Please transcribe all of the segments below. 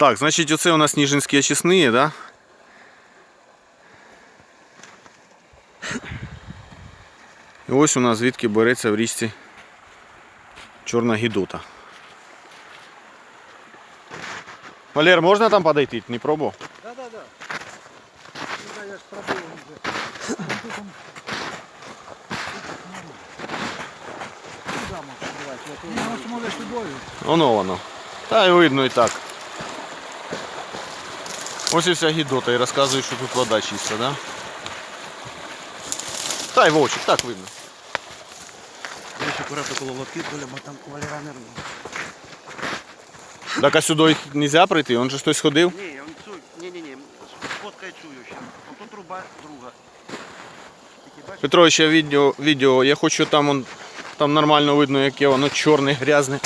Так, значить, оце у нас Ніжинські очисні, да? І ось у нас звідки береться в річці чорна гідота. Валер, можна там подойти? Не пробував? Да, да, да. Ну, да, я ж пробую уже. Куда можешь давать? Я ну, смотришь любовью. Воно воно. Та й видно і так. Ось і вся гідота і розказує, що тут вода чиста, да? Та й вовчик, так видно. Дивись, акуратно коло лотки, Толя, бо там валера не рве. Так а сюди не можна прийти, он же хтось ходив. Ні, он цю, ні, ні, ні, фоткай цю ще. Ото труба друга. Тільки бачиш, Петро, ще відео, відео, я хочу там, он, там нормально видно, яке воно чорне, грязне.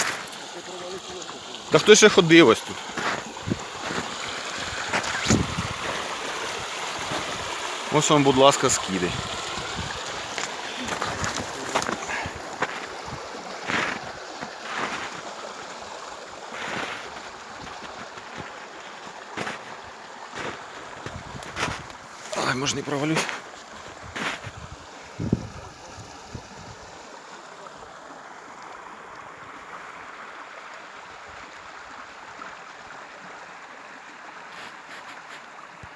Та хто ще ходив ось тут? Ось вам, будь ласка, скиди. Ай, може не провалюсь.